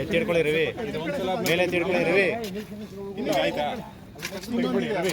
ಎತ್ತಿಡ್ಕೊಳ್ಳಿ ರವಿ. ಮೇಲೆ ಎತ್ತಿಡ್ಕೊಳ್ಳಿ ರವಿ. ಆಯ್ತಾ ರವಿ ರವಿ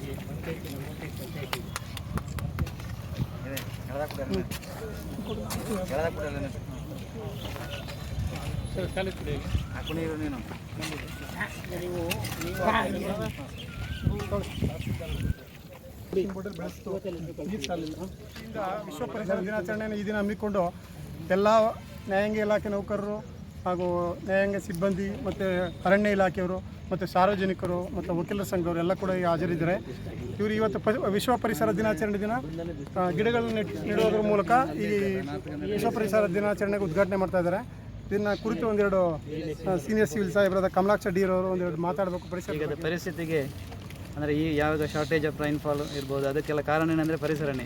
ವಿಶ್ವ ಪರಿಸರ ದಿನಾಚರಣೆಯನ್ನು ಈ ದಿನ ಹಮ್ಮಿಕೊಂಡು ಎಲ್ಲ ನ್ಯಾಯಾಂಗ ಇಲಾಖೆ ನೌಕರರು ಹಾಗೂ ನ್ಯಾಯಾಂಗ ಸಿಬ್ಬಂದಿ ಮತ್ತು ಅರಣ್ಯ ಇಲಾಖೆಯವರು ಮತ್ತು ಸಾರ್ವಜನಿಕರು ಮತ್ತು ವಕೀಲರ ಸಂಘವರು ಎಲ್ಲ ಕೂಡ ಹಾಜರಿದ್ದಾರೆ. ಇವರು ಇವತ್ತು ಪ ವಿಶ್ವ ಪರಿಸರ ದಿನಾಚರಣೆ ದಿನ ಗಿಡಗಳನ್ನು ನೆಡುವುದರ ಮೂಲಕ ಈ ವಿಶ್ವ ಪರಿಸರ ದಿನಾಚರಣೆಗೆ ಉದ್ಘಾಟನೆ ಮಾಡ್ತಾ ಇದ್ದಾರೆ. ಇದನ್ನ ಕುರಿತು ಒಂದೆರಡು ಸೀನಿಯರ್ ಸಿವಿಲ್ ಸಾಹೇಬರಾದ ಕಮಲಾಕ್ಷ ಡಿ ಅವರು ಒಂದೆರಡು ಮಾತಾಡಬೇಕು ಪರಿಸರ ಪರಿಸ್ಥಿತಿಗೆ ಅಂದರೆ ಈ ಯಾವಾಗ ಶಾರ್ಟೇಜ್ ಆಫ್ ರೈನ್ಫಾಲ್ ಇರ್ಬೋದು ಅದಕ್ಕೆಲ್ಲ ಕಾರಣ ಏನಂದರೆ ಪರಿಸರನೇ.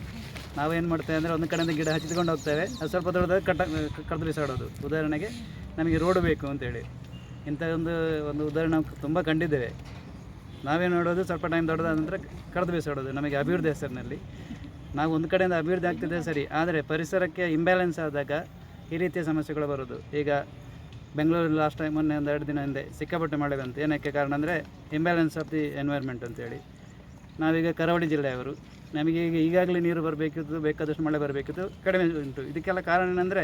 ನಾವೇನು ಮಾಡ್ತೇವೆ ಅಂದರೆ ಒಂದು ಕಡೆಯಿಂದ ಗಿಡ ಹಚ್ಚಿಕೊಂಡು ಹೋಗ್ತೇವೆ ಅದು ಸ್ವಲ್ಪ ದೊಡ್ಡದಾಗ ಕಟ್ಟ ಕಡ್ದು ಬಿಸಾಡೋದು ಉದಾಹರಣೆಗೆ ನಮಗೆ ರೋಡ್ ಬೇಕು ಅಂತೇಳಿ. ಇಂಥ ಒಂದು ಒಂದು ಉದಾಹರಣೆ ನಾವು ತುಂಬ ಕಂಡಿದ್ದೇವೆ. ನಾವೇನು ನೋಡೋದು ಸ್ವಲ್ಪ ಟೈಮ್ ದೊಡ್ಡದಾದ ನಂತರ ಬಿಸಾಡೋದು, ನಮಗೆ ಅಭಿವೃದ್ಧಿ ಹೆಸರಿನಲ್ಲಿ. ನಾವು ಒಂದು ಕಡೆಯಿಂದ ಅಭಿವೃದ್ಧಿ ಆಗ್ತಿದೆ ಸರಿ, ಆದರೆ ಪರಿಸರಕ್ಕೆ ಇಂಬ್ಯಾಲೆನ್ಸ್ ಆದಾಗ ಈ ರೀತಿಯ ಸಮಸ್ಯೆಗಳು ಬರೋದು ಈಗ ಬೆಂಗಳೂರಲ್ಲಿ ಲಾಸ್ಟ್ ಟೈಮ್ ಮೊನ್ನೆ ಒಂದು ಎರಡು ದಿನ ಹಿಂದೆ ಸಿಕ್ಕಾಪಟ್ಟೆ ಮಳೆ ಬಂತು. ಏನಕ್ಕೆ ಕಾರಣ ಅಂದರೆ ಇಂಬ್ಯಾಲೆನ್ಸ್ ಆಫ್ ದಿ ಎನ್ವೈರ್ಮೆಂಟ್ ಅಂತೇಳಿ. ನಾವೀಗ ಕರಾವಳಿ ಜಿಲ್ಲೆಯವರು, ನಮಗೆ ಈಗ ಈಗಾಗಲೇ ನೀರು ಬರಬೇಕಿತ್ತು, ಬೇಕಾದಷ್ಟು ಮಳೆ ಬರಬೇಕಿತ್ತು, ಕಡಿಮೆ ಉಂಟು. ಇದಕ್ಕೆಲ್ಲ ಕಾರಣ ಏನಂದರೆ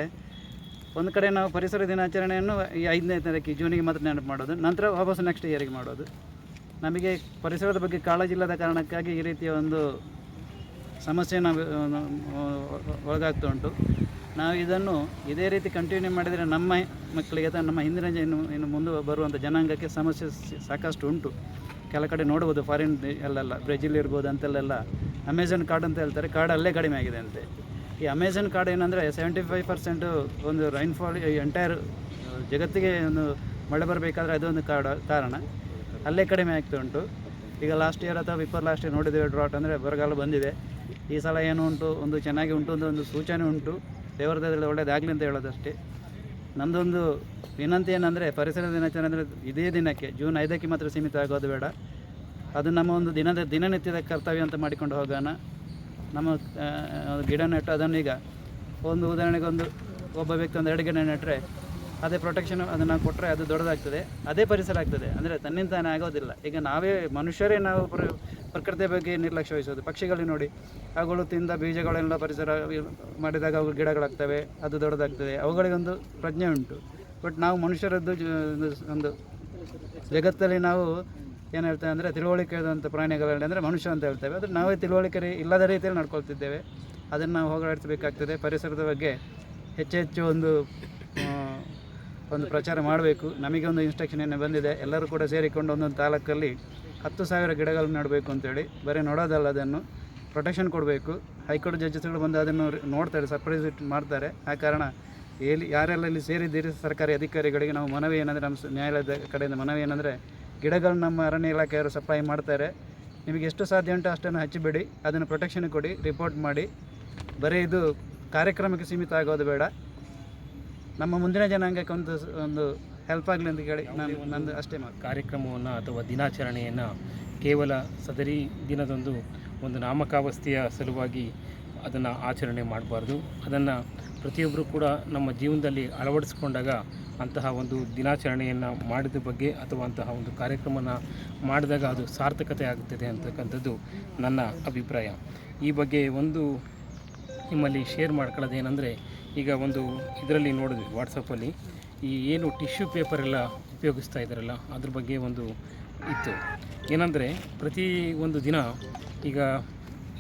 ಒಂದು ಕಡೆ ನಾವು ಪರಿಸರ ದಿನಾಚರಣೆಯನ್ನು ಈ ಐದನೇ ತಾರೀಕಿಗೆ, ಜೂನಿಗೆ ಮಾತ್ರ ನೆನಪು ಮಾಡೋದು. ನಂತರ ವಾಪಸ್ ನೆಕ್ಸ್ಟ್ ಇಯರಿಗೆ ಮಾಡೋದು. ನಮಗೆ ಪರಿಸರದ ಬಗ್ಗೆ ಕಾಳಜಿ ಇಲ್ಲದ ಕಾರಣಕ್ಕಾಗಿ ಈ ರೀತಿಯ ಒಂದು ಸಮಸ್ಯೆ ನಾವು ಒಳಗಾಗ್ತಾ ಉಂಟು. ನಾವು ಇದನ್ನು ಇದೇ ರೀತಿ ಕಂಟಿನ್ಯೂ ಮಾಡಿದರೆ ನಮ್ಮ ಮಕ್ಕಳಿಗೆ ಅಥವಾ ನಮ್ಮ ಹಿಂದಿನ ಇನ್ನು ಇನ್ನು ಮುಂದೆ ಬರುವಂಥ ಜನಾಂಗಕ್ಕೆ ಸಮಸ್ಯೆ ಸಾಕಷ್ಟು ಉಂಟು. ಕೆಲ ಕಡೆ ನೋಡ್ಬೋದು ಫಾರಿನ್ ಅಲ್ಲೆಲ್ಲ ಬ್ರೆಜಿಲ್ ಇರ್ಬೋದು ಅಂತೆಲ್ಲೆಲ್ಲ ಅಮೆಝಾನ್ ಕಾರ್ಡ್ ಅಂತ ಹೇಳ್ತಾರೆ. ಕಾರ್ಡ್ ಅಲ್ಲೇ ಕಡಿಮೆ ಆಗಿದೆ ಅಂತೆ. ಈ ಅಮೆಝಾನ್ ಕಾರ್ಡ್ ಏನಂದರೆ ಸೆವೆಂಟಿ ಫೈವ್ ಪರ್ಸೆಂಟು ಒಂದು ರೈನ್ಫಾಲ್ ಎಂಟೈರ್ ಜಗತ್ತಿಗೆ ಒಂದು ಮಳೆ ಬರಬೇಕಾದ್ರೆ ಅದೊಂದು ಕಾರಣ ಕಾರಣ. ಅಲ್ಲೇ ಕಡಿಮೆ ಆಗ್ತಾ ಉಂಟು. ಈಗ ಲಾಸ್ಟ್ ಇಯರ್ ಅಥವಾ ಬಿಫೋರ್ ಲಾಸ್ಟ್ ಇಯರ್ ನೋಡಿದ್ದೇವೆ ಡ್ರಾಟ್ ಅಂದರೆ ಬರಗಾಲ ಬಂದಿದೆ. ಈ ಸಲ ಏನು ಉಂಟು? ಒಂದು ಚೆನ್ನಾಗಿ ಉಂಟು ಅಂತ ಒಂದು ಸೂಚನೆ ಉಂಟು. ದೇವರದಲ್ಲಿ ಒಳ್ಳೆಯದಾಗಲಿ ಅಂತ ಹೇಳೋದಷ್ಟೇ. ನಂದೊಂದು ವಿನಂತಿ ಏನಂದರೆ ಪರಿಸರ ದಿನಾಚರಣೆ ಅಂದರೆ ಇದೇ ದಿನಕ್ಕೆ, ಜೂನ್ ಐದಕ್ಕೆ ಮಾತ್ರ ಸೀಮಿತ ಆಗೋದು ಬೇಡ. ಅದು ನಮ್ಮ ಒಂದು ದಿನದ ದಿನನಿತ್ಯದ ಕರ್ತವ್ಯ ಅಂತ ಮಾಡಿಕೊಂಡು ಹೋಗೋಣ. ನಮ್ಮ ಗಿಡ ನೆಟ್ಟು ಅದನ್ನು ಈಗ ಒಂದು ಉದಾಹರಣೆಗೆ ಒಂದು ಒಬ್ಬ ವ್ಯಕ್ತಿ ಒಂದು ಎರಡು ಗಿಡ ನೆಟ್ಟರೆ ಅದೇ ಪ್ರೊಟೆಕ್ಷನ್ ಅದನ್ನು ಕೊಟ್ಟರೆ ಅದು ದೊಡ್ಡದಾಗ್ತದೆ. ಅದೇ ಪರಿಸರ ಆಗ್ತದೆ. ಅಂದರೆ ತನ್ನಿಂದಾನೆ ಆಗೋದಿಲ್ಲ. ಈಗ ನಾವೇ ಮನುಷ್ಯರೇ ನಾವು ಪ್ರ, ಪ್ರಕೃತಿಯ ಬಗ್ಗೆ ನಿರ್ಲಕ್ಷ್ಯ ವಹಿಸೋದು. ಪಕ್ಷಿಗಳು ನೋಡಿ, ಅವುಗಳು ತಿಂದ ಬೀಜಗಳೆಲ್ಲ ಪರಿಸರ ಮಾಡಿದಾಗ ಅವು ಗಿಡಗಳಾಗ್ತವೆ, ಅದು ದೊಡ್ಡದಾಗ್ತದೆ. ಅವುಗಳಿಗೊಂದು ಪ್ರಜ್ಞೆ ಉಂಟು. ಬಟ್ ನಾವು ಮನುಷ್ಯರದ್ದು ಒಂದು ಜಗತ್ತಲ್ಲಿ ನಾವು ಏನು ಹೇಳ್ತೇವೆ ಅಂದರೆ ತಿಳುವಳಿಕೆ ಇರುವಂಥ ಪ್ರಾಣಿಗಳಲ್ಲಿ ಅಂದರೆ ಮನುಷ್ಯ ಅಂತ ಹೇಳ್ತೇವೆ. ಆದರೆ ನಾವೇ ತಿಳುವಳಿಕೆ ಇಲ್ಲದ ರೀತಿಯಲ್ಲಿ ನಡ್ಕೊಳ್ತಿದ್ದೇವೆ. ಅದನ್ನು ನಾವು ಹೋಗಲಾಡಿಸಬೇಕಾಗ್ತದೆ. ಪರಿಸರದ ಬಗ್ಗೆ ಹೆಚ್ಚು ಹೆಚ್ಚು ಒಂದು ಒಂದು ಪ್ರಚಾರ ಮಾಡಬೇಕು. ನಮಗೆ ಒಂದು ಇನ್ಸ್ಟ್ರಕ್ಷನ್ ಏನು ಬಂದಿದೆ, ಎಲ್ಲರೂ ಕೂಡ ಸೇರಿಕೊಂಡು ಒಂದೊಂದು ತಾಲೂಕಲ್ಲಿ ಹತ್ತು ಸಾವಿರ ಗಿಡಗಳನ್ನು ನೆಡಬೇಕು ಅಂತೇಳಿ. ಬರೀ ನೋಡೋದಲ್ಲ ಅದನ್ನು. ಪ್ರೊಟೆಕ್ಷನ್ ಕೊಡಬೇಕು. ಹೈಕೋರ್ಟ್ ಜಡ್ಜಸ್ಗಳು ಬಂದು ಅದನ್ನು ನೋಡ್ತಾರೆ ಸರ್ಪ್ರೈಸ್ ಮಾಡ್ತಾರೆ. ಆ ಕಾರಣ ಎಲ್ಲಿ, ಯಾರೆಲ್ಲ ಇಲ್ಲಿ ಸೇರಿದ್ದೀರಿ, ಸರ್ಕಾರಿ ಅಧಿಕಾರಿಗಳಿಗೆ ನಾವು ಮನವಿ ಏನಂದರೆ ನಮ್ಮ ನ್ಯಾಯಾಲಯದ ಕಡೆಯಿಂದ ಮನವಿ ಏನಂದರೆ ಗಿಡಗಳು ನಮ್ಮ ಅರಣ್ಯ ಇಲಾಖೆಯವರು ಸಪ್ಲೈ ಮಾಡ್ತಾರೆ. ನಿಮಗೆ ಎಷ್ಟು ಸಾಧ್ಯ ಉಂಟು ಅಷ್ಟನ್ನು ಹಚ್ಚಿಬಿಡಿ. ಅದನ್ನು ಪ್ರೊಟೆಕ್ಷನ್ ಕೊಡಿ ರಿಪೋರ್ಟ್ ಮಾಡಿ. ಬರೀ ಇದು ಕಾರ್ಯಕ್ರಮಕ್ಕೆ ಸೀಮಿತ ಆಗೋದು ಬೇಡ. ನಮ್ಮ ಮುಂದಿನ ಜನಾಂಗಕ್ಕೆ ಒಂದು ಒಂದು ಹೆಲ್ಪ್ ಆಗಲಿ ಅಂತ ಕೇಳಿ ನಾನು ನಂದು ಅಷ್ಟೇ ಮಾಡಿ ಕಾರ್ಯಕ್ರಮವನ್ನು ಅಥವಾ ದಿನಾಚರಣೆಯನ್ನು ಕೇವಲ ಸದರಿ ದಿನದಂದು ಒಂದು ನಾಮಕಾವಸ್ಥೆಯ ಸಲುವಾಗಿ ಅದನ್ನು ಆಚರಣೆ ಮಾಡಬಾರ್ದು. ಅದನ್ನು ಪ್ರತಿಯೊಬ್ಬರು ಕೂಡ ನಮ್ಮ ಜೀವನದಲ್ಲಿ ಅಳವಡಿಸ್ಕೊಂಡಾಗ ಅಂತಹ ಒಂದು ದಿನಾಚರಣೆಯನ್ನು ಮಾಡಿದ ಬಗ್ಗೆ ಅಥವಾ ಅಂತಹ ಒಂದು ಕಾರ್ಯಕ್ರಮನ ಮಾಡಿದಾಗ ಅದು ಸಾರ್ಥಕತೆ ಆಗುತ್ತದೆ ಅಂತಕ್ಕಂಥದ್ದು ನನ್ನ ಅಭಿಪ್ರಾಯ. ಈ ಬಗ್ಗೆ ಒಂದು ನಿಮ್ಮಲ್ಲಿ ಶೇರ್ ಮಾಡ್ಕೊಳ್ಳೋದೇನೆಂದರೆ, ಈಗ ಒಂದು ಇದರಲ್ಲಿ ನೋಡಿದ್ವಿ ವಾಟ್ಸಪ್ಪಲ್ಲಿ ಈ ಏನು ಟಿಶ್ಯೂ ಪೇಪರ್ ಎಲ್ಲ ಉಪಯೋಗಿಸ್ತಾ ಇದ್ದಾರಲ್ಲ, ಅದ್ರ ಬಗ್ಗೆ ಒಂದು ಇತ್ತು. ಏನಂದರೆ, ಪ್ರತಿ ಒಂದು ದಿನ ಈಗ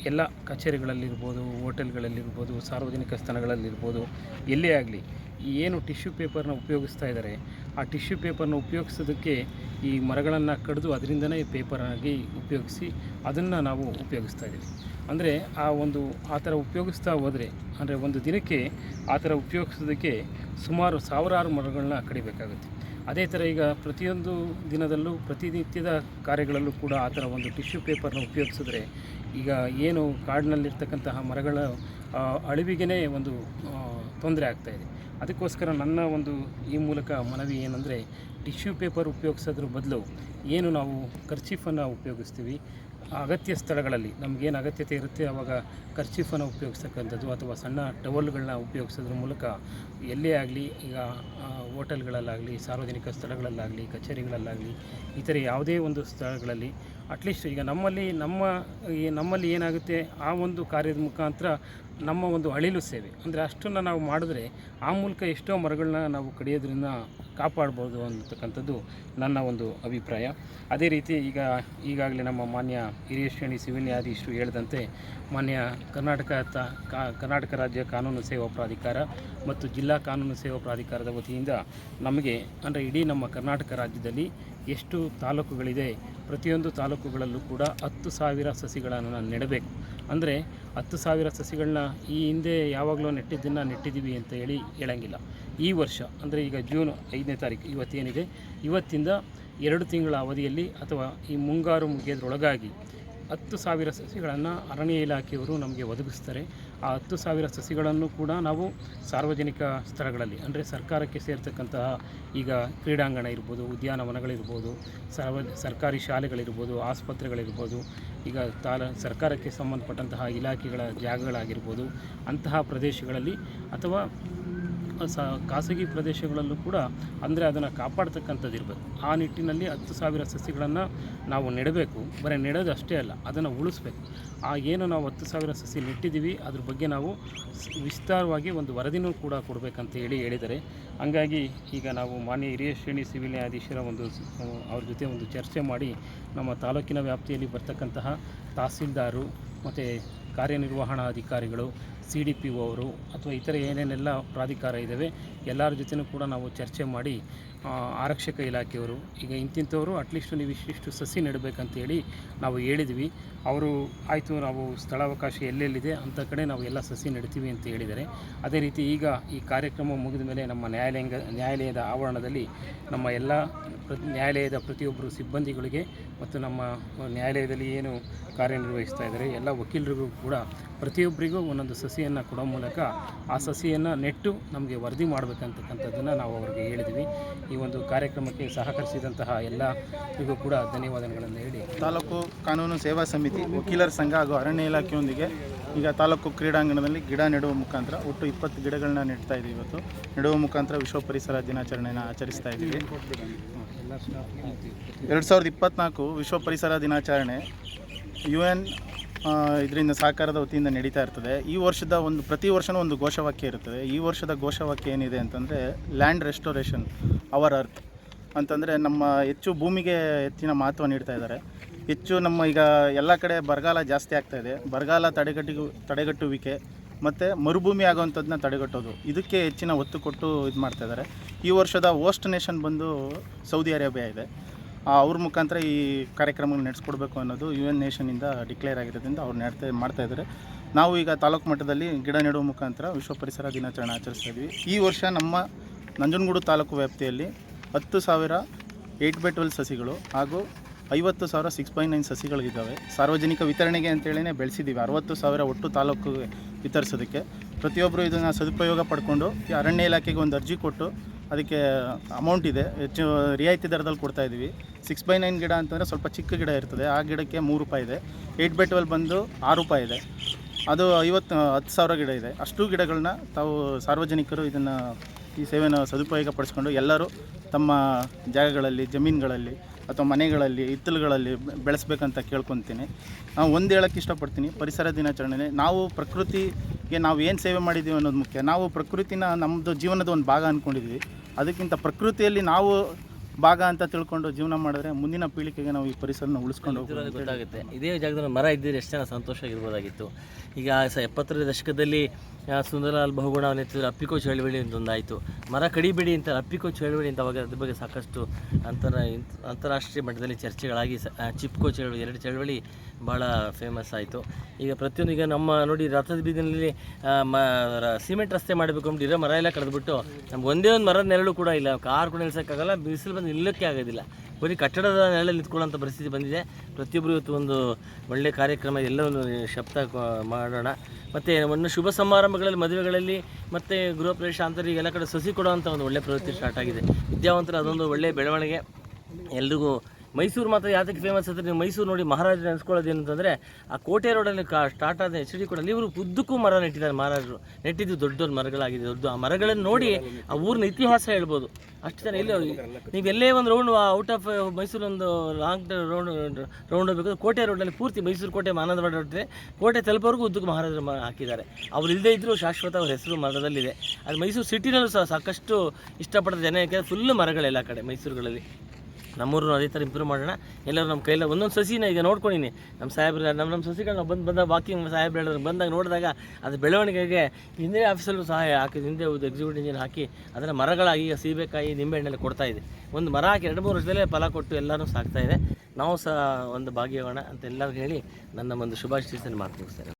ಎಲ್ಲ ಕಚೇರಿಗಳಲ್ಲಿರ್ಬೋದು, ಹೋಟೆಲ್ಗಳಲ್ಲಿರ್ಬೋದು, ಸಾರ್ವಜನಿಕ ಸ್ಥಳಗಳಲ್ಲಿರ್ಬೋದು, ಎಲ್ಲೇ ಆಗಲಿ ಏನು ಟಿಶ್ಯೂ ಪೇಪರ್ನ ಉಪಯೋಗಿಸ್ತಾ ಇದ್ದಾರೆ, ಆ ಟಿಶ್ಯೂ ಪೇಪರ್ನ ಉಪಯೋಗಿಸೋದಕ್ಕೆ ಈ ಮರಗಳನ್ನು ಕಡಿದು ಅದರಿಂದನೇ ಪೇಪರ್ ಆಗಿ ಉಪಯೋಗಿಸಿ ಅದನ್ನು ನಾವು ಉಪಯೋಗಿಸ್ತಾ ಇದ್ದೀವಿ. ಅಂದರೆ ಆ ಒಂದು, ಆ ಥರ ಉಪಯೋಗಿಸ್ತಾ ಹೋದರೆ, ಅಂದರೆ ಒಂದು ದಿನಕ್ಕೆ ಆ ಥರ ಉಪಯೋಗಿಸೋದಕ್ಕೆ ಸುಮಾರು ಸಾವಿರಾರು ಮರಗಳನ್ನ ಕಡಿಬೇಕಾಗುತ್ತೆ. ಅದೇ ಥರ ಈಗ ಪ್ರತಿಯೊಂದು ದಿನದಲ್ಲೂ ಪ್ರತಿನಿತ್ಯದ ಕಾರ್ಯಗಳಲ್ಲೂ ಕೂಡ ಆ ಥರ ಒಂದು ಟಿಶ್ಯೂ ಪೇಪರ್ನ ಉಪಯೋಗಿಸಿದ್ರೆ ಈಗ ಏನು ಕಾಡಿನಲ್ಲಿರ್ತಕ್ಕಂತಹ ಮರಗಳ ಅಳಿವಿಗೆ ಒಂದು ತೊಂದರೆ ಆಗ್ತಾಯಿದೆ ಅದಕ್ಕೋಸ್ಕರ ನನ್ನ ಒಂದು ಈ ಮೂಲಕ ಮನವಿ ಏನಂದರೆ, ಟಿಶ್ಯೂ ಪೇಪರ್ ಉಪಯೋಗಿಸೋದ್ರ ಬದಲು ಏನು ನಾವು ಕರ್ಚೀಫನ್ನು ಉಪಯೋಗಿಸ್ತೀವಿ ಅಗತ್ಯ ಸ್ಥಳಗಳಲ್ಲಿ ನಮಗೇನು ಅಗತ್ಯತೆ ಇರುತ್ತೆ ಆವಾಗ ಕರ್ಚೀಫನ್ನು ಉಪಯೋಗಿಸ್ತಕ್ಕಂಥದ್ದು ಅಥವಾ ಸಣ್ಣ ಟವಲ್ಗಳನ್ನ ಉಪಯೋಗಿಸೋದ್ರ ಮೂಲಕ ಎಲ್ಲೇ ಆಗಲಿ, ಈಗ ಹೋಟೆಲ್ಗಳಲ್ಲಾಗಲಿ, ಸಾರ್ವಜನಿಕ ಸ್ಥಳಗಳಲ್ಲಾಗಲಿ, ಕಚೇರಿಗಳಲ್ಲಾಗಲಿ, ಈ ಥರ ಯಾವುದೇ ಒಂದು ಸ್ಥಳಗಳಲ್ಲಿ ಅಟ್ಲೀಸ್ಟ್ ಈಗ ನಮ್ಮಲ್ಲಿ, ನಮ್ಮ ನಮ್ಮಲ್ಲಿ ಏನಾಗುತ್ತೆ, ಆ ಒಂದು ಕಾರ್ಯದ ಮುಖಾಂತರ ನಮ್ಮ ಒಂದು ಅಳಿಲು ಸೇವೆ. ಅಂದರೆ ಅಷ್ಟನ್ನು ನಾವು ಮಾಡಿದ್ರೆ ಆ ಮೂಲಕ ಎಷ್ಟೋ ಮರಗಳನ್ನ ನಾವು ಕಡಿಯೋದ್ರಿಂದ ಕಾಪಾಡ್ಬೋದು ಅನ್ನತಕ್ಕಂಥದ್ದು ನನ್ನ ಒಂದು ಅಭಿಪ್ರಾಯ. ಅದೇ ರೀತಿ ಈಗ ಈಗಾಗಲೇ ನಮ್ಮ ಮಾನ್ಯ ಹಿರಿಯ ಶ್ರೇಣಿ ಸಿವಿಲ್ ನ್ಯಾಯಾಧೀಶರು ಹೇಳಿದಂತೆ ಮಾನ್ಯ ಕರ್ನಾಟಕ ತ ಕರ್ನಾಟಕ ರಾಜ್ಯ ಕಾನೂನು ಸೇವಾ ಪ್ರಾಧಿಕಾರ ಮತ್ತು ಜಿಲ್ಲಾ ಕಾನೂನು ಸೇವಾ ಪ್ರಾಧಿಕಾರದ ವತಿಯಿಂದ ನಮಗೆ ಅಂದರೆ ಇಡೀ ನಮ್ಮ ಕರ್ನಾಟಕ ರಾಜ್ಯದಲ್ಲಿ ಎಷ್ಟು ತಾಲೂಕುಗಳಿದೆ, ಪ್ರತಿಯೊಂದು ತಾಲೂಕುಗಳಲ್ಲೂ ಕೂಡ ಹತ್ತು ಸಾವಿರ ಸಸಿಗಳನ್ನು ನಾನು ನೆಡಬೇಕು. ಅಂದರೆ ಹತ್ತು ಸಾವಿರ ಸಸಿಗಳನ್ನ ಈ ಹಿಂದೆ ಯಾವಾಗಲೂ ನೆಟ್ಟಿದ್ದನ್ನು ನೆಟ್ಟಿದ್ದೀವಿ ಅಂತ ಹೇಳಿ ಹೇಳಂಗಿಲ್ಲ. ಈ ವರ್ಷ, ಅಂದರೆ ಈಗ ಜೂನ್ ಐದನೇ ತಾರೀಕು ಇವತ್ತೇನಿದೆ, ಇವತ್ತಿಂದ ಎರಡು ತಿಂಗಳ ಅವಧಿಯಲ್ಲಿ ಅಥವಾ ಈ ಮುಂಗಾರು ಮುಗಿಯೋದ್ರೊಳಗಾಗಿ ಹತ್ತು ಸಾವಿರ ಸಸಿಗಳನ್ನು ಅರಣ್ಯ ಇಲಾಖೆಯವರು ನಮಗೆ ಒದಗಿಸ್ತಾರೆ. ಆ ಹತ್ತು ಸಾವಿರ ಸಸಿಗಳನ್ನು ಕೂಡ ನಾವು ಸಾರ್ವಜನಿಕ ಸ್ಥಳಗಳಲ್ಲಿ, ಅಂದರೆ ಸರ್ಕಾರಕ್ಕೆ ಸೇರ್ತಕ್ಕಂತಹ ಈಗ ಕ್ರೀಡಾಂಗಣ ಇರ್ಬೋದು, ಉದ್ಯಾನವನಗಳಿರ್ಬೋದು, ಸರ್ವ, ಸರ್ಕಾರಿ ಶಾಲೆಗಳಿರ್ಬೋದು, ಆಸ್ಪತ್ರೆಗಳಿರ್ಬೋದು, ಈಗ ತಾಲ, ಸರ್ಕಾರಕ್ಕೆ ಸಂಬಂಧಪಟ್ಟಂತಹ ಇಲಾಖೆಗಳ ಜಾಗಗಳಾಗಿರ್ಬೋದು, ಅಂತಹ ಪ್ರದೇಶಗಳಲ್ಲಿ ಅಥವಾ ಸ ಖಾಸಗಿ ಪ್ರದೇಶಗಳಲ್ಲೂ ಕೂಡ ಅಂದರೆ ಅದನ್ನು ಕಾಪಾಡ್ತಕ್ಕಂಥದ್ದು ಇರಬೇಕು. ಆ ನಿಟ್ಟಿನಲ್ಲಿ ಹತ್ತು ಸಾವಿರ ಸಸಿಗಳನ್ನು ನಾವು ನೆಡಬೇಕು. ಬರೀ ನೆಡೋದು ಅಷ್ಟೇ ಅಲ್ಲ, ಅದನ್ನು ಉಳಿಸ್ಬೇಕು. ಆ ಏನು ನಾವು ಹತ್ತು ಸಾವಿರ ಸಸಿ ನೆಟ್ಟಿದ್ದೀವಿ, ಅದ್ರ ಬಗ್ಗೆ ನಾವು ವಿಸ್ತಾರವಾಗಿ ಒಂದು ವರದಿನೂ ಕೂಡ ಕೊಡಬೇಕಂತ ಹೇಳಿ ಹೇಳಿದ್ದಾರೆ. ಹಂಗಾಗಿ ಈಗ ನಾವು ಮಾನ್ಯ ಹಿರಿಯ ಶ್ರೇಣಿ ಸಿವಿಲ್ ನ್ಯಾಯಾಧೀಶರ ಒಂದು ಅವ್ರ ಜೊತೆ ಒಂದು ಚರ್ಚೆ ಮಾಡಿ ನಮ್ಮ ತಾಲೂಕಿನ ವ್ಯಾಪ್ತಿಯಲ್ಲಿ ಬರ್ತಕ್ಕಂತಹ ತಹಸೀಲ್ದಾರು ಮತ್ತು ಕಾರ್ಯನಿರ್ವಹಣಾಧಿಕಾರಿಗಳು, ಸಿ ಡಿ ಪಿ ಒ ಅವರು ಅಥವಾ ಇತರ ಏನೇನೆಲ್ಲ ಪ್ರಾಧಿಕಾರ ಇದ್ದಾವೆ ಎಲ್ಲರ ಜೊತೆನೂ ಕೂಡ ನಾವು ಚರ್ಚೆ ಮಾಡಿ ಆರಕ್ಷಕ ಇಲಾಖೆಯವರು, ಈಗ ಇಂತಿಂಥವರು ಅಟ್ಲೀಸ್ಟ್ ನೀವು ಇಷ್ಟಿಷ್ಟು ಸಸಿ ನೆಡಬೇಕಂತೇಳಿ ನಾವು ಹೇಳಿದ್ವಿ. ಅವರು ಆಯಿತು, ನಾವು ಸ್ಥಳಾವಕಾಶ ಎಲ್ಲೆಲ್ಲಿದೆ ಅಂಥ ಕಡೆ ನಾವು ಎಲ್ಲ ಸಸಿ ನೆಡ್ತೀವಿ ಅಂತ ಹೇಳಿದ್ದಾರೆ. ಅದೇ ರೀತಿ ಈಗ ಈ ಕಾರ್ಯಕ್ರಮ ಮುಗಿದ ಮೇಲೆ ನಮ್ಮ ನ್ಯಾಯಾಲಯ ನ್ಯಾಯಾಲಯದ ಆವರಣದಲ್ಲಿ ನಮ್ಮ ಎಲ್ಲ ನ್ಯಾಯಾಲಯದ ಪ್ರತಿಯೊಬ್ಬರು ಸಿಬ್ಬಂದಿಗಳಿಗೆ ಮತ್ತು ನಮ್ಮ ನ್ಯಾಯಾಲಯದಲ್ಲಿ ಏನು ಕಾರ್ಯನಿರ್ವಹಿಸ್ತಾ ಇದ್ದಾರೆ, ಎಲ್ಲ ವಕೀಲರಿಗೂ ಕೂಡ ಪ್ರತಿಯೊಬ್ಬರಿಗೂ ಒಂದೊಂದು ಸಸಿಯನ್ನು ಕೊಡೋ ಮೂಲಕ ಆ ಸಸಿಯನ್ನು ನೆಟ್ಟು ನಮಗೆ ವರದಿ ಮಾಡಬೇಕಂತಕ್ಕಂಥದ್ದನ್ನು ನಾವು ಅವರಿಗೆ ಹೇಳಿದ್ವಿ ಈ ಒಂದು ಕಾರ್ಯಕ್ರಮಕ್ಕೆ ಸಹಕರಿಸಿದಂತಹ ಎಲ್ಲರಿಗೂ ಕೂಡ ಧನ್ಯವಾದಗಳನ್ನು ಹೇಳಿ. ತಾಲೂಕು ಕಾನೂನು ಸೇವಾ ಸಮಿತಿ ವಕೀಲರ ಸಂಘ ಹಾಗೂ ಅರಣ್ಯ ಇಲಾಖೆಯೊಂದಿಗೆ ಈಗ ತಾಲೂಕು ಕ್ರೀಡಾಂಗಣದಲ್ಲಿ ಗಿಡ ನೆಡುವ ಮುಖಾಂತರ ಒಟ್ಟು ಇಪ್ಪತ್ತು ಗಿಡಗಳನ್ನ ನೆಡ್ತಾ ಇದ್ದೀವಿ ಇವತ್ತು. ನೆಡುವ ಮುಖಾಂತರ ವಿಶ್ವ ಪರಿಸರ ದಿನಾಚರಣೆಯನ್ನು ಆಚರಿಸ್ತಾ ಇದ್ದೀವಿ. ಎರಡು ಸಾವಿರದ ಇಪ್ಪತ್ತ್ನಾಲ್ಕು ವಿಶ್ವ ಪರಿಸರ ದಿನಾಚರಣೆ ಯು ಎನ್ ಇದರಿಂದ ಸಹಕಾರದ ವತಿಯಿಂದ ನಡೀತಾ ಇರ್ತದೆ. ಈ ವರ್ಷದ ಒಂದು, ಪ್ರತಿ ವರ್ಷವೂ ಒಂದು ಘೋಷವಾಕ್ಯ ಇರ್ತದೆ ಈ ವರ್ಷದ ಘೋಷವಾಕ್ಯ ಏನಿದೆ ಅಂತಂದರೆ ಲ್ಯಾಂಡ್ ರೆಸ್ಟೋರೇಷನ್ ಅವರ್ ಅರ್ತ್. ಅಂತಂದರೆ ನಮ್ಮ ಹೆಚ್ಚು ಭೂಮಿಗೆ ಹೆಚ್ಚಿನ ಮಹತ್ವ ನೀಡ್ತಾ ಇದ್ದಾರೆ. ಹೆಚ್ಚು ನಮ್ಮ ಈಗ ಎಲ್ಲ ಕಡೆ ಬರಗಾಲ ಜಾಸ್ತಿ ಆಗ್ತಾ ಇದೆ. ಬರಗಾಲ ತಡೆಗಟ್ಟಿ ತಡೆಗಟ್ಟುವಿಕೆ ಮತ್ತು ಮರುಭೂಮಿ ಆಗುವಂಥದ್ದನ್ನ ತಡೆಗಟ್ಟೋದು. ಇದಕ್ಕೆ ಹೆಚ್ಚಿನ ಒತ್ತು ಕೊಟ್ಟು ಇದು ಮಾಡ್ತಾ ಇದ್ದಾರೆ ಈ ವರ್ಷದ ಹೋಸ್ಟ್ ನೇಷನ್ ಬಂದು ಸೌದಿ ಅರೇಬಿಯಾ ಇದೆ. ಅವ್ರ ಮುಖಾಂತರ ಈ ಕಾರ್ಯಕ್ರಮಗಳು ನಡೆಸ್ಕೊಡ್ಬೇಕು ಅನ್ನೋದು ಯು ಎನ್ ನೇಷನಿಂದ ಡಿಕ್ಲೇರ್ ಆಗಿರೋದ್ರಿಂದ ಅವ್ರು ನಡ್ತಾ, ಮಾಡ್ತಾ ಇದ್ದಾರೆ ನಾವು ಈಗ ತಾಲೂಕು ಮಟ್ಟದಲ್ಲಿ ಗಿಡ ನೆಡುವ ಮುಖಾಂತರ ವಿಶ್ವ ಪರಿಸರ ದಿನಾಚರಣೆ ಆಚರಿಸ್ತಾ ಇದ್ವಿ. ಈ ವರ್ಷ ನಮ್ಮ ನಂಜನಗೂಡು ತಾಲೂಕು ವ್ಯಾಪ್ತಿಯಲ್ಲಿ ಹತ್ತು ಸಾವಿರ ಏಯ್ಟ್ ಬೈ ಟ್ವೆಲ್ ಸಸಿಗಳು ಹಾಗೂ ಐವತ್ತು ಸಾವಿರ ಸಿಕ್ಸ್ ಪಾಯಿಂಟ್ ನೈನ್ ಸಸಿಗಳಿದ್ದಾವೆ. ಸಾರ್ವಜನಿಕ ವಿತರಣೆಗೆ ಅಂತೇಳಿನೇ ಬೆಳೆಸಿದ್ದೀವಿ ಅರವತ್ತು ಸಾವಿರ ಒಟ್ಟು ತಾಲೂಕಿಗೆ ವಿತರಿಸೋದಕ್ಕೆ. ಪ್ರತಿಯೊಬ್ಬರು ಇದನ್ನು ಸದುಪಯೋಗ ಪಡ್ಕೊಂಡು ಅರಣ್ಯ ಇಲಾಖೆಗೆ ಒಂದು ಅರ್ಜಿ ಕೊಟ್ಟು ಅದಕ್ಕೆ ಅಮೌಂಟ್ ಇದೆ. ಹೆಚ್ಚು ರಿಯಾಯಿತಿ ದರದಲ್ಲಿ ಕೊಡ್ತಾ ಇದ್ದೀವಿ ಸಿಕ್ಸ್ ಬೈ ನೈನ್ ಗಿಡ ಅಂತಂದರೆ ಸ್ವಲ್ಪ ಚಿಕ್ಕ ಗಿಡ ಇರ್ತದೆ. ಆ ಗಿಡಕ್ಕೆ ಮೂರು ರೂಪಾಯಿ ಇದೆ. ಏಯ್ಟ್ ಬೈ ಟ್ವೆಲ್ ಬಂದು ಆರು ರೂಪಾಯಿ ಇದೆ. ಅದು ಐವತ್ತು, ಹತ್ತು ಸಾವಿರ ಗಿಡ ಇದೆ. ಅಷ್ಟು ಗಿಡಗಳನ್ನ ತಾವು ಸಾರ್ವಜನಿಕರು ಇದನ್ನು ಈ ಸೇವೆನ ಸದುಪಯೋಗ ಪಡಿಸ್ಕೊಂಡು ಎಲ್ಲರೂ ತಮ್ಮ ಜಾಗಗಳಲ್ಲಿ, ಜಮೀನುಗಳಲ್ಲಿ ಅಥವಾ ಮನೆಗಳಲ್ಲಿ, ಹಿತ್ತಲುಗಳಲ್ಲಿ ಬೆಳೆಸ್ಬೇಕಂತ ಕೇಳ್ಕೊತೀನಿ. ನಾವು ಒಂದು ಹೇಳೋಕ್ಕೆ ಇಷ್ಟಪಡ್ತೀನಿ, ಪರಿಸರ ದಿನಾಚರಣೆ ನಾವು ಪ್ರಕೃತಿಗೆ ನಾವು ಏನು ಸೇವೆ ಮಾಡಿದ್ದೀವಿ ಅನ್ನೋದು ಮುಖ್ಯ. ನಾವು ಪ್ರಕೃತಿನ ನಮ್ಮದು ಜೀವನದ ಒಂದು ಭಾಗ ಅಂದ್ಕೊಂಡಿದ್ವಿ ಅದಕ್ಕಿಂತ ಪ್ರಕೃತಿಯಲ್ಲಿ ನಾವು ಭಾಗ ಅಂತ ತಿಳ್ಕೊಂಡು ಜೀವನ ಮಾಡಿದ್ರೆ ಮುಂದಿನ ಪೀಳಿಗೆಗೆ ನಾವು ಈ ಪರಿಸರನ ಉಳಿಸ್ಕೊಂಡು ಹೋಗ್ಬೋದು ಗೊತ್ತಾಗುತ್ತೆ. ಇದೇ ಜಾಗದಲ್ಲಿ ಮರ ಇದ್ದರೆ ಎಷ್ಟು ಜನ ಸಂತೋಷವಾಗಿರ್ಬೋದಾಗಿತ್ತು ಈಗ ಸ ಎಪ್ಪತ್ತರ ದಶಕದಲ್ಲಿ ಸುಂದರಲಾಲ್ ಬಹುಗುಣ ಎತ್ತಿದ್ರೆ ಅಪ್ಪಿಕೋ ಚಳವಳಿ ಅಂತ ಒಂದಾಯಿತು. ಮರ ಕಡಿಬೇಡಿ ಅಂತ ಅಪ್ಪಿಕೋ ಚಳವಳಿ ಅಂತ ಅವಾಗ ಅದ್ರ ಬಗ್ಗೆ ಸಾಕಷ್ಟು ಅಂತರ ಅಂತಾರಾಷ್ಟ್ರೀಯ ಮಟ್ಟದಲ್ಲಿ ಚರ್ಚೆಗಳಾಗಿ ಸ ಚಿಪ್ಕೋ ಚಳವಳಿ ಎರಡು ಚಳವಳಿ ಭಾಳ ಫೇಮಸ್ ಆಯಿತು. ಈಗ ಪ್ರತಿಯೊಂದು, ಈಗ ನಮ್ಮ ನೋಡಿ ರಥದ ಬೀದಿನಲ್ಲಿ ಮ ಸಿಮೆಂಟ್ ರಸ್ತೆ ಮಾಡಬೇಕು ಅಂದ್ಬಿಟ್ಟು ಇರೋ ಮರ ಎಲ್ಲ ಕಳೆದ್ಬಿಟ್ಟು ನಮ್ಗೆ ಒಂದೇ ಒಂದು ಮರದ ನೆರಳು ಕೂಡ ಇಲ್ಲ. ಕಾರ್ ಕೂಡ ನಿಲ್ಸೋಕ್ಕಾಗಲ್ಲ, ಬಿಸಿಲು ಬಂದು ನಿಲ್ಲಕ್ಕೆ ಆಗೋದಿಲ್ಲ. ಬರೀ ಕಟ್ಟಡದ ನೆರಳಲ್ಲಿ ನಿಂತ್ಕೊಳ್ಳೋಂಥ ಪರಿಸ್ಥಿತಿ ಬಂದಿದೆ. ಪ್ರತಿಯೊಬ್ಬರು ಇವತ್ತು ಒಂದು ಒಳ್ಳೆಯ ಕಾರ್ಯಕ್ರಮ, ಎಲ್ಲವನ್ನು ಶಬ್ದ ಮಾಡೋಣ. ಮತ್ತು ಒಂದು ಶುಭ ಸಮಾರಂಭಗಳಲ್ಲಿ, ಮದುವೆಗಳಲ್ಲಿ, ಮತ್ತು ಗೃಹ ಪ್ರವೇಶ ಅಂತರಿಗೆ ಎಲ್ಲ ಕಡೆ ಸಸಿ ಕೊಡುವಂಥ ಒಂದು ಒಳ್ಳೆಯ ಪ್ರವೃತ್ತಿ ಸ್ಟಾರ್ಟ್ ಆಗಿದೆ. ವಿದ್ಯಾವಂತರ ಅದೊಂದು ಒಳ್ಳೆಯ ಬೆಳವಣಿಗೆ. ಎಲ್ರಿಗೂ ಮೈಸೂರು ಮಾತ್ರ ಯಾತಕ್ಕೆ ಫೇಮಸ್ ಅಂದರೆ ನೀವು ಮೈಸೂರು ನೋಡಿ ಮಹಾರಾಜರು ನೆನೆಸ್ಕೊಳ್ಳೋದು ಏನಂತಂದರೆ ಆ ಕೋಟೆ ರೋಡಲ್ಲಿ ಕಾ ಸ್ಟಾರ್ಟ್ ಆದ ಎಚ್ ಡಿ ಕೂಡ ಇವರು ಉದ್ದಕ್ಕೂ ಮರ ನೆಟ್ಟಿದ್ದಾರೆ ಮಹಾರಾಜರು. ನೆಟ್ಟಿದ್ದು ದೊಡ್ಡ ದೊಡ್ಡ ಮರಗಳಾಗಿದೆ, ದೊಡ್ಡ ಆ ಮರಗಳನ್ನು ನೋಡಿ ಆ ಊರಿನ ಇತಿಹಾಸ ಹೇಳ್ಬೋದು. ಅಷ್ಟು ಜನ ಎಲ್ಲೇ ನೀವು ಎಲ್ಲೇ ಒಂದು ರೌಂಡ್ ಔಟ್ ಆಫ್ ಮೈಸೂರು ಒಂದು ಲಾಂಗ್ ರೌಂಡ್ ರೌಂಡ್ ಹೋಗ್ಬೇಕು. ಕೋಟೆ ರೋಡಲ್ಲಿ ಪೂರ್ತಿ ಮೈಸೂರು ಕೋಟೆ ಮಾನದವಾಡ ರೋಡ್ ಕೋಟೆ ತಲುಪೋರ್ಗೂ ಉದ್ದಕ್ಕೂ ಮಹಾರಾಜರು ಹಾಕಿದ್ದಾರೆ. ಅವ್ರು ಇಲ್ಲದೇ ಇದ್ದರೂ ಶಾಶ್ವತ ಅವ್ರ ಹೆಸರು ಮರದಲ್ಲಿದೆ. ಅದು ಮೈಸೂರು ಸಿಟಿನಲ್ಲೂ ಸಹ ಸಾಕಷ್ಟು ಇಷ್ಟಪಡೋದು ಜನ ಯಾಕೆಂದರೆ ಫುಲ್ಲು ಮರಗಳೆಲ್ಲ ಕಡೆ ಮೈಸೂರುಗಳಲ್ಲಿ. ನಮ್ಮೂರು ಅದೇ ಥರ ಇಂಪ್ರೂವ್ ಮಾಡೋಣ. ಎಲ್ಲರೂ ನಮ್ಮ ಕೈಯಲ್ಲಿ ಒಂದೊಂದು ಸಸಿನ ಈಗ ನೋಡ್ಕೊಂಡಿನಿ. ನಮ್ಮ ಸಾಹೇಬ್ರ ನಮ್ಮ ನಮ್ಮ ಸಸಿಗಳನ್ನ ಬಂದು ಬಂದಾಗ ವಾಕಿಂಗ್ ಸಾಹೇಬ್ರು ಹೇಳಿದ್ರು ಬಂದಾಗ ನೋಡಿದಾಗ ಅದು ಬೆಳವಣಿಗೆಗೆ ಹಿಂದೆ ಆಫೀಸಲ್ಲೂ ಸಹಾಯ ಹಾಕಿ, ಹಿಂದೆ ಒಂದು ಎಕ್ಸಿಕ್ಯೂಟಿವ್ ಇಂಜಿನ್ ಹಾಕಿ ಅದನ್ನು ಮರಗಳಾಗಿ ಈಗ ಸೀಬೆಕಾಯಿ ನಿಂಬೆಹಣ್ಣೆಲ್ಲ ಕೊಡ್ತಾ ಇದೆ ಒಂದು ಮರ ಹಾಕಿ ಎರಡು ಮೂರು ವರ್ಷದಲ್ಲೇ ಫಲ ಕೊಟ್ಟು ಎಲ್ಲರೂ ಸಾಕ್ತಾ ಇದೆ. ನಾವು ಸಹ ಒಂದು ಭಾಗಿಯಾಗೋಣ ಅಂತ ಎಲ್ಲರಿಗೂ ಹೇಳಿ ನನ್ನ ಒಂದು ಶುಭಾಶೀಸನೆ ಮಾತು ಸರ್